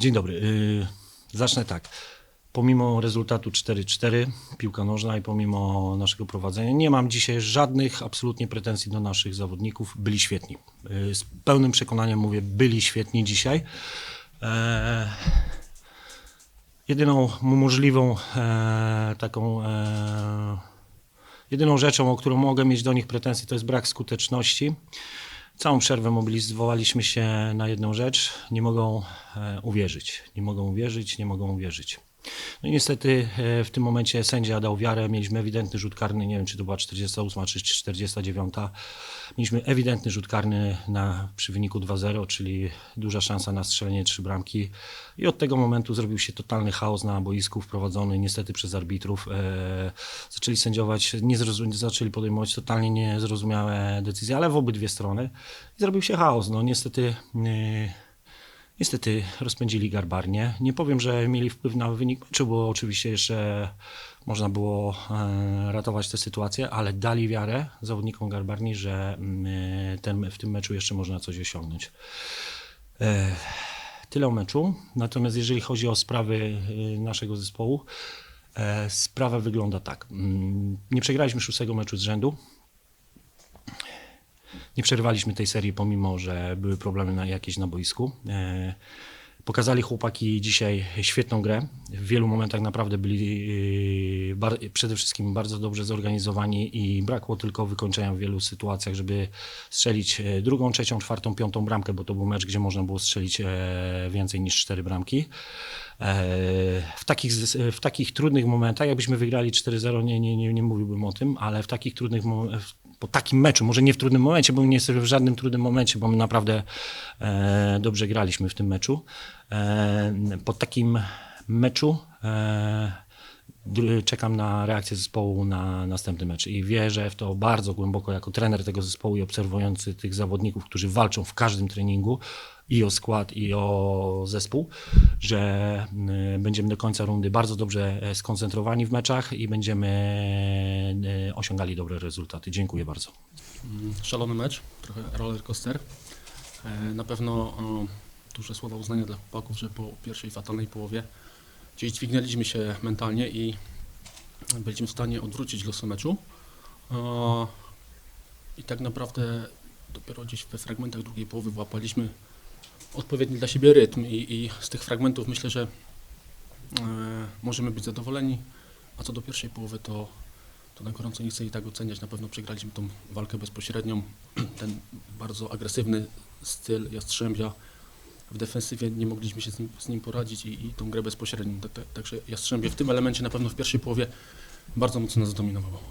Dzień dobry. Yy, Zacznę tak. Pomimo rezultatu 4-4, piłka nożna i pomimo naszego prowadzenia, nie mam dzisiaj żadnych absolutnie pretensji do naszych zawodników. Byli świetni. Yy, Z pełnym przekonaniem mówię, byli świetni dzisiaj. Eee, jedyną możliwą e, taką e, jedyną rzeczą, o którą mogę mieć do nich pretensje, to jest brak skuteczności. Całą przerwę mobilizowaliśmy się na jedną rzecz. Nie mogą e, uwierzyć. Nie mogą uwierzyć, nie mogą uwierzyć. No i niestety e, w tym momencie sędzia dał wiarę. Mieliśmy ewidentny rzut karny. Nie wiem, czy to była 48 czy 49. Mieliśmy ewidentny rzut karny na, przy wyniku 2-0, czyli duża szansa na strzelenie trzy bramki. I od tego momentu zrobił się totalny chaos na boisku, wprowadzony niestety przez arbitrów. E, zaczęli sędziować, nie zaczęli podejmować totalnie niezrozumiałe decyzje, ale w obydwie strony. I zrobił się chaos. No niestety. E, Niestety rozpędzili garbarnie. Nie powiem, że mieli wpływ na wynik meczu, bo oczywiście jeszcze można było e, ratować tę sytuację, ale dali wiarę zawodnikom garbarni, że mm, e, ten, w tym meczu jeszcze można coś osiągnąć. E, Tyle o meczu. Natomiast jeżeli chodzi o sprawy naszego zespołu, sprawa wygląda tak. Mm, Nie przegraliśmy szóstego meczu z rzędu. Nie przerwaliśmy tej serii, pomimo że były problemy na, jakieś na boisku. E, pokazali chłopaki dzisiaj świetną grę. W wielu momentach naprawdę byli e, przede wszystkim bardzo dobrze zorganizowani i brakło tylko wykończenia w wielu sytuacjach, żeby strzelić e, drugą, trzecią, czwartą, piątą bramkę, bo to był mecz, gdzie można było strzelić więcej niż cztery bramki. W takich, w takich trudnych momentach, jakbyśmy wygrali 4-0, nie, nie, nie, nie mówiłbym o tym, ale w takich trudnych momentach, po takim meczu, może nie w trudnym momencie, bo nie jesteśmy w żadnym trudnym momencie, bo my naprawdę e, dobrze graliśmy w tym meczu. E, po takim meczu e, czekam na reakcję zespołu na następny mecz i wierzę w to bardzo głęboko jako trener tego zespołu i obserwujący tych zawodników, którzy walczą w każdym treningu i o skład, i o zespół, że y, będziemy do końca rundy bardzo dobrze e, skoncentrowani w meczach i będziemy e, osiągali dobre rezultaty. Dziękuję bardzo. Szalony mecz, trochę roller coaster. E, Na pewno duże słowa uznania dla chłopaków, że po pierwszej fatalnej połowie gdzieś dźwignęliśmy się mentalnie i byliśmy w stanie odwrócić losy meczu. I tak naprawdę dopiero gdzieś we fragmentach drugiej połowy włapaliśmy odpowiedni dla siebie rytm i, i z tych fragmentów myślę, że e, możemy być zadowoleni, a co do pierwszej połowy to to na gorąco nie chcę i tak oceniać. Na pewno przegraliśmy tą walkę bezpośrednią. Ten bardzo agresywny styl Jastrzębia. W defensywie nie mogliśmy się z nim, z nim poradzić i, i tą grę bezpośrednią. Tak- tak- Także Jastrzębie w tym elemencie na pewno w pierwszej połowie bardzo mocno nas zdominowało.